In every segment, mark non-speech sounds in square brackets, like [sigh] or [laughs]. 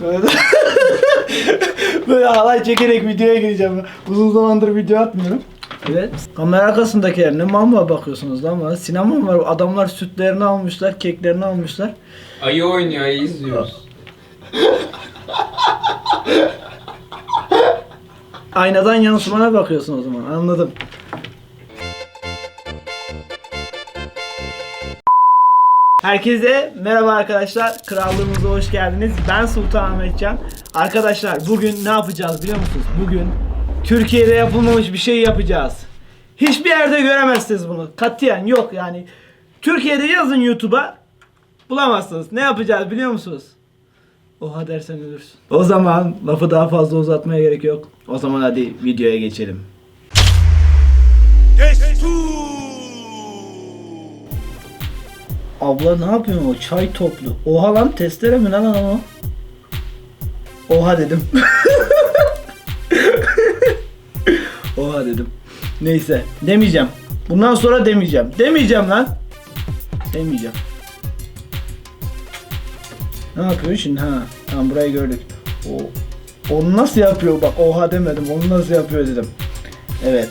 Böyle- [laughs] Böyle halay çekerek videoya gireceğim. Uzun zamandır video atmıyorum. Evet. Kamera arkasındakiler ne mama bakıyorsunuz lan bana. Sinema mı var? Adamlar sütlerini almışlar, keklerini almışlar. Ayı oynuyor, ayı izliyoruz. Aynadan yansımana bakıyorsun o zaman. Anladım. Herkese merhaba arkadaşlar. Krallığımıza hoş geldiniz. Ben Sultan Ahmetcan. Arkadaşlar bugün ne yapacağız biliyor musunuz? Bugün Türkiye'de yapılmamış bir şey yapacağız. Hiçbir yerde göremezsiniz bunu. Katiyen yok yani. Türkiye'de yazın YouTube'a bulamazsınız. Ne yapacağız biliyor musunuz? Oha dersen ölürsün. O zaman lafı daha fazla uzatmaya gerek yok. O zaman hadi videoya geçelim. Abla ne yapıyorsun o çay toplu. Oha lan testere mi lan o? Oha dedim. [laughs] Oha dedim. Neyse demeyeceğim. Bundan sonra demeyeceğim. Demeyeceğim lan. Demeyeceğim. Ne yapıyor şimdi ha? Tamam burayı gördük. O onu nasıl yapıyor bak oha demedim onu nasıl yapıyor dedim. Evet.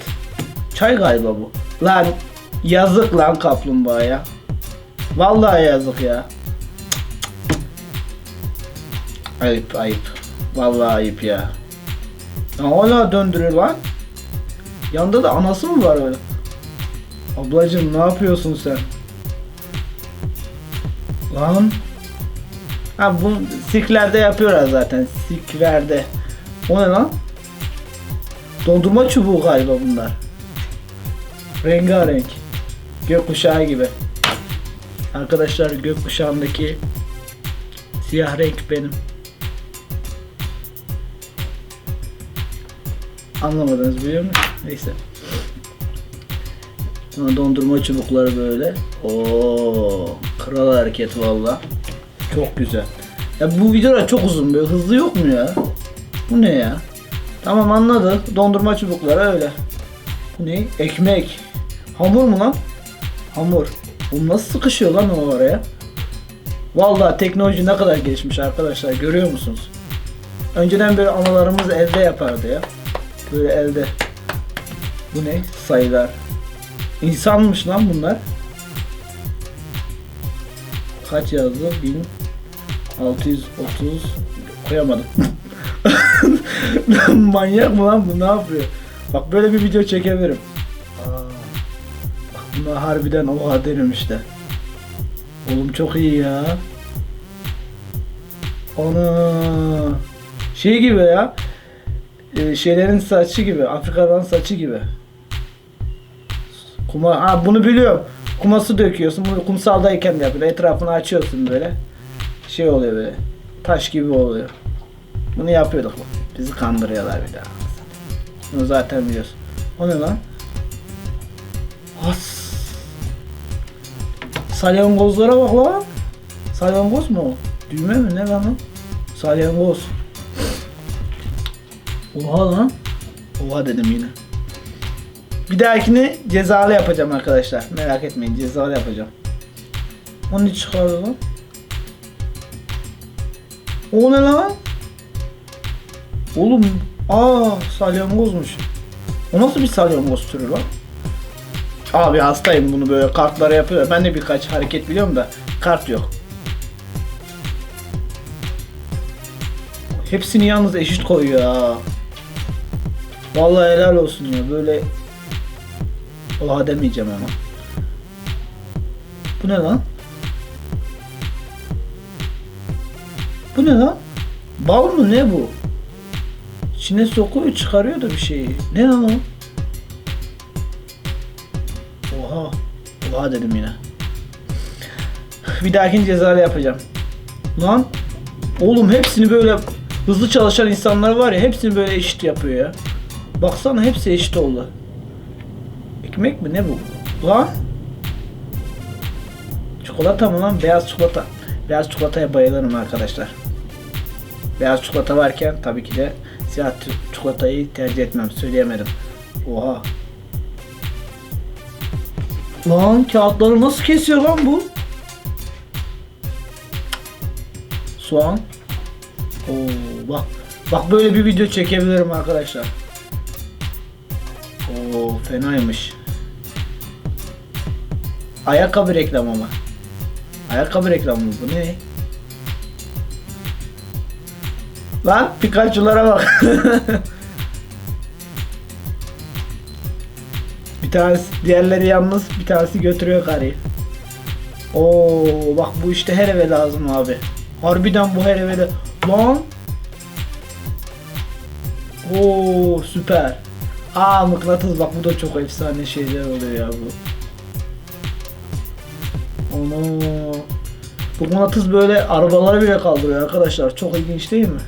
Çay galiba bu. Lan yazık lan kaplumbağaya. Vallahi yazık ya. Ayıp ayıp. Vallahi ayıp ya. ya hala döndürüyor lan. Yanında da anası mı var öyle? Ablacım ne yapıyorsun sen? Lan. Ha bu siklerde yapıyorlar zaten. Siklerde. O ne lan? Dondurma çubuğu galiba bunlar. Rengarenk. Gökkuşağı gibi. Arkadaşlar gökkuşağındaki siyah renk benim. Anlamadınız biliyor musunuz? Neyse. Sonra dondurma çubukları böyle. Oo, kral hareket valla. Çok güzel. Ya bu videolar çok uzun böyle hızlı yok mu ya? Bu ne ya? Tamam anladık. Dondurma çubukları öyle. Bu ne? Ekmek. Hamur mu lan? Hamur. Bu nasıl sıkışıyor lan o oraya? Vallahi teknoloji ne kadar gelişmiş arkadaşlar görüyor musunuz? Önceden böyle analarımız elde yapardı ya. Böyle elde. Bu ne? Sayılar. İnsanmış lan bunlar. Kaç yazdı? 1630 koyamadım. [laughs] Manyak mı lan bu ne yapıyor? Bak böyle bir video çekebilirim. Bunlar harbiden oha derim işte. Oğlum çok iyi ya. Ana. Şey gibi ya. e, şeylerin saçı gibi. Afrika'dan saçı gibi. Kuma, ha bunu biliyorum. Kuması döküyorsun. Bunu kumsaldayken de yapıyor. Etrafını açıyorsun böyle. Şey oluyor böyle. Taş gibi oluyor. Bunu yapıyorduk. Bizi kandırıyorlar bir daha. Bunu zaten biliyorsun. O ne lan? As. Salyangozlara bak lan. Salyangoz mu? Düğme mi ne lan? Salyangoz. Oha lan. Oha dedim yine. Bir dahakini cezalı yapacağım arkadaşlar. Merak etmeyin cezalı yapacağım. Onu lan? O ne lan? Oğlum aa salyangozmuş. O nasıl bir salyangoz türü lan? Abi hastayım bunu böyle kartlara yapıyor. Ben de birkaç hareket biliyorum da kart yok. Hepsini yalnız eşit koyuyor ha. Vallahi helal olsun ya böyle Oha demeyeceğim ama. Bu ne lan? Bu ne lan? Bal mı ne bu? İçine sokuyor çıkarıyor da bir şeyi. Ne lan o? Oha dedim yine. Bir dahakini cezalı yapacağım. Lan. Oğlum hepsini böyle hızlı çalışan insanlar var ya hepsini böyle eşit yapıyor ya. Baksana hepsi eşit oldu. Ekmek mi ne bu? Lan. Çikolata mı lan? Beyaz çikolata. Beyaz çikolataya bayılırım arkadaşlar. Beyaz çikolata varken tabii ki de siyah çikolatayı tercih etmem. Söyleyemedim. Oha. Lan kağıtları nasıl kesiyor lan bu? soğan. Oo bak. Bak böyle bir video çekebilirim arkadaşlar. Oo fenaymış. Ayakkabı reklamı mı? Ayakkabı reklamı mı bu ne? Lan Pikachu'lara bak. [laughs] tanesi diğerleri yalnız bir tanesi götürüyor karıyı. Oo bak bu işte her eve lazım abi. Harbiden bu her eve de. Lan. Oo süper. Aa mıknatıs bak bu da çok efsane şeyler oluyor ya bu. Onu. Bu mıknatıs böyle arabaları bile kaldırıyor arkadaşlar. Çok ilginç değil mi?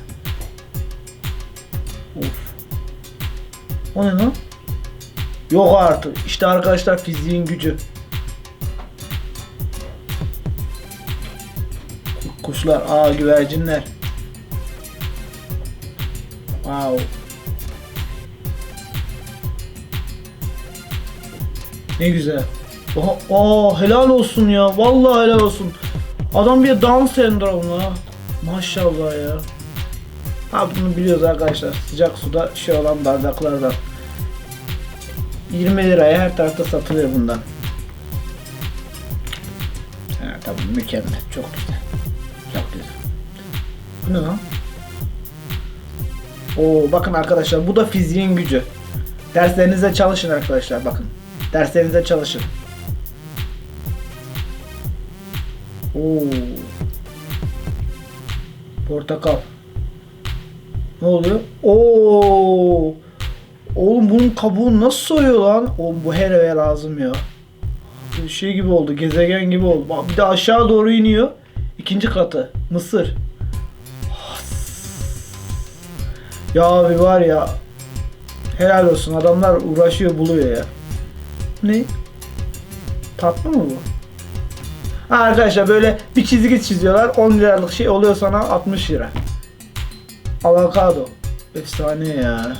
Of. O ne lan? Yok artık. İşte arkadaşlar fiziğin gücü. Kuşlar, aa güvercinler. Wow. Ne güzel. Oha, aa, helal olsun ya. Vallahi helal olsun. Adam bir Down sendromu ha. Maşallah ya. Ha bunu biliyoruz arkadaşlar. Sıcak suda şey olan bardaklardan. 20 liraya her tarafta satılıyor bundan. Ha, tamam mükemmel. Çok güzel. Çok güzel. Bu ne lan? Oo bakın arkadaşlar bu da fiziğin gücü. Derslerinize çalışın arkadaşlar bakın. Derslerinize çalışın. Oo. Portakal. Ne oluyor? Oo. Oğlum bunun kabuğu nasıl soyuyor lan? Oğlum bu her eve lazım ya. Şey gibi oldu, gezegen gibi oldu. Bak bir de aşağı doğru iniyor. İkinci katı. Mısır. Ya abi var ya. Helal olsun adamlar uğraşıyor buluyor ya. Ne? Tatlı mı bu? Ha arkadaşlar böyle bir çizgi çiziyorlar. 10 liralık şey oluyor sana 60 lira. Avokado. Efsane ya.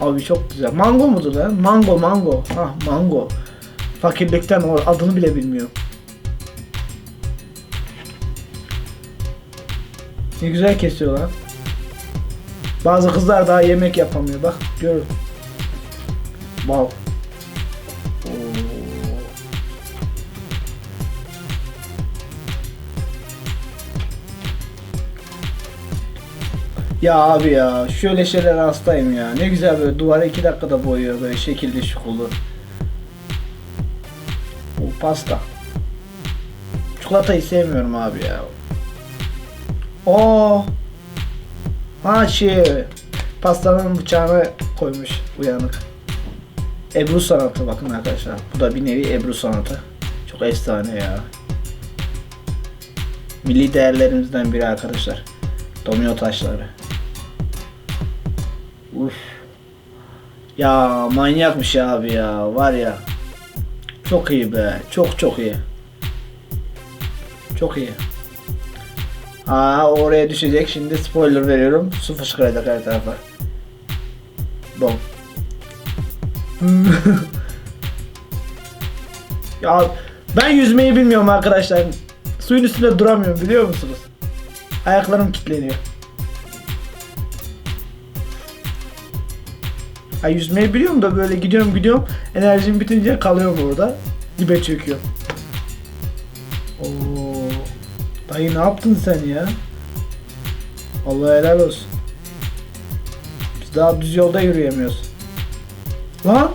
Abi çok güzel. Mango mudur lan? Mango mango. Ha mango. Fakirlikten o adını bile bilmiyorum. Ne güzel kesiyorlar. Bazı kızlar daha yemek yapamıyor. Bak görün. Bal. Ya abi ya şöyle şeyler hastayım ya. Ne güzel böyle duvara iki dakikada boyuyor böyle şekilli şukulu. Bu pasta. Çikolatayı sevmiyorum abi ya. Oo. Ha şey pastanın bıçağını koymuş uyanık. Ebru sanatı bakın arkadaşlar. Bu da bir nevi Ebru sanatı. Çok efsane ya. Milli değerlerimizden biri arkadaşlar. Domino taşları. Uf. Ya manyakmış abi ya. Var ya. Çok iyi be. Çok çok iyi. Çok iyi. Aa oraya düşecek. Şimdi spoiler veriyorum. Su fışkıracak her tarafa. Bom. [laughs] ya ben yüzmeyi bilmiyorum arkadaşlar. Suyun üstünde duramıyorum biliyor musunuz? Ayaklarım kilitleniyor. Ha yüzmeyi biliyorum da böyle gidiyorum gidiyorum enerjim bitince kalıyorum orada. Dibe çöküyorum. Oo. Dayı ne yaptın sen ya? Allah helal olsun. Biz daha düz yolda yürüyemiyoruz. Lan!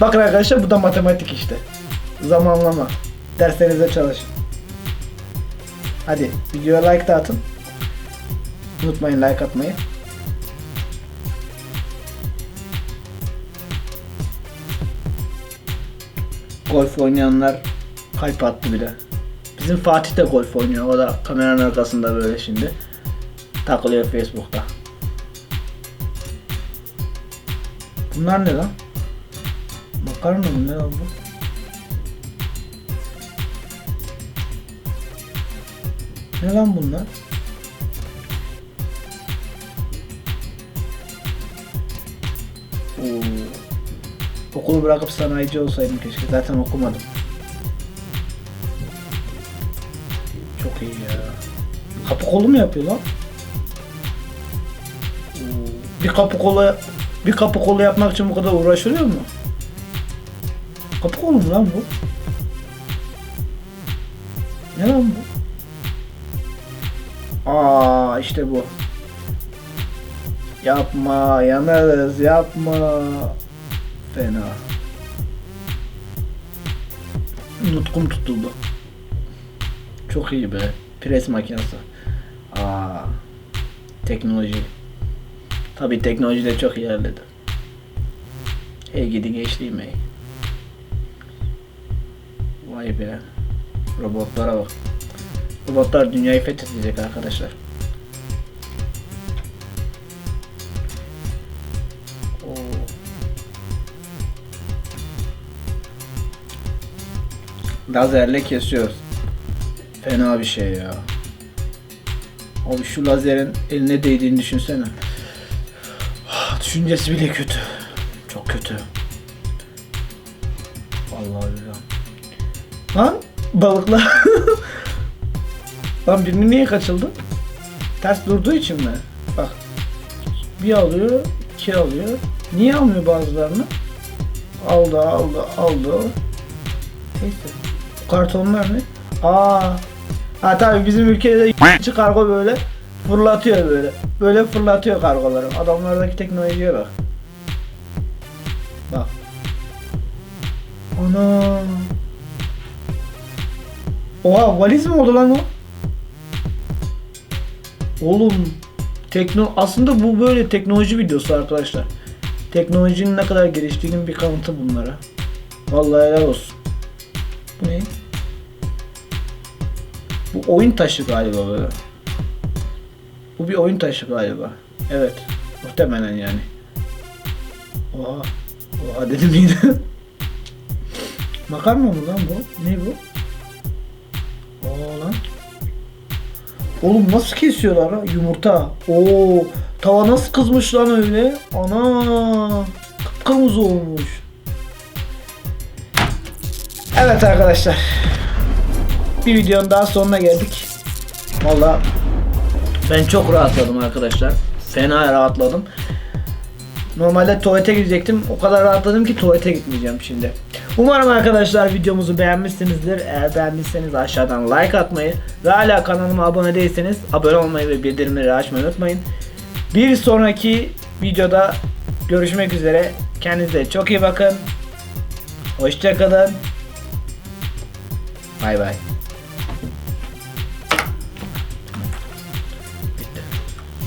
Bakın arkadaşlar bu da matematik işte. Zamanlama. Derslerinize çalışın. Hadi videoya like de atın. Unutmayın like atmayı. Golf oynayanlar kalp attı bile. Bizim Fatih de golf oynuyor. O da kameranın arkasında böyle şimdi. Takılıyor Facebook'ta. Bunlar ne lan? Makarna mı ne lan bu? Ne lan bunlar? Oo. Okulu bırakıp sanayici olsaydım keşke. Zaten okumadım. Çok iyi ya. Kapı kolu mu yapıyor lan? Bir kapı kolu bir kapı kolu yapmak için bu kadar uğraşılıyor mu? Kapı kolu mu lan bu? Ne lan bu? Aa işte bu. Yapma, yanarız, yapma. Fena. Nutkum tutuldu. Çok iyi be. Pres makinesi. Aa. Teknoloji. Tabi teknoloji de çok ilerledi. Hey gidi geçtiğim hey. Vay be. Robotlara bak. Robotlar dünyayı fethedecek arkadaşlar. Oo. Lazerle kesiyoruz. Fena bir şey ya. Abi şu lazerin eline değdiğini düşünsene. Düşüncesi bile kötü. Çok kötü. Vallahi billahi. Lan balıklar. [laughs] Lan birinin niye kaçıldı? Ters durduğu için mi? Bak. Bir alıyor, iki alıyor. Niye almıyor bazılarını? Aldı, aldı, aldı. Neyse. Bu kartonlar ne? Aa. Ha tabii bizim ülkede de kargo böyle fırlatıyor böyle. Böyle fırlatıyor kargoları. Adamlardaki teknolojiye bak. Bak. Ana. Oha valiz mi oldu lan o? Oğlum tekno aslında bu böyle teknoloji videosu arkadaşlar. Teknolojinin ne kadar geliştiğinin bir kanıtı bunlara. Vallahi helal olsun. Bu ne? Bu oyun taşı galiba böyle. Bu bir oyun taşı galiba. Evet. Muhtemelen yani. Oha. Oha dedim yine. [laughs] Makarna mı lan bu? Ne bu? Aa lan. Oğlum nasıl kesiyorlar ha? Yumurta. Oo, tava nasıl kızmış lan öyle? Ana. Kıpkırmızı olmuş. Evet arkadaşlar. Bir videonun daha sonuna geldik. Valla ben çok rahatladım arkadaşlar. Fena rahatladım. Normalde tuvalete gidecektim. O kadar rahatladım ki tuvalete gitmeyeceğim şimdi. Umarım arkadaşlar videomuzu beğenmişsinizdir. Eğer beğendiyseniz aşağıdan like atmayı ve hala kanalıma abone değilseniz abone olmayı ve bildirimleri açmayı unutmayın. Bir sonraki videoda görüşmek üzere. Kendinize çok iyi bakın. Hoşçakalın. Bay bay.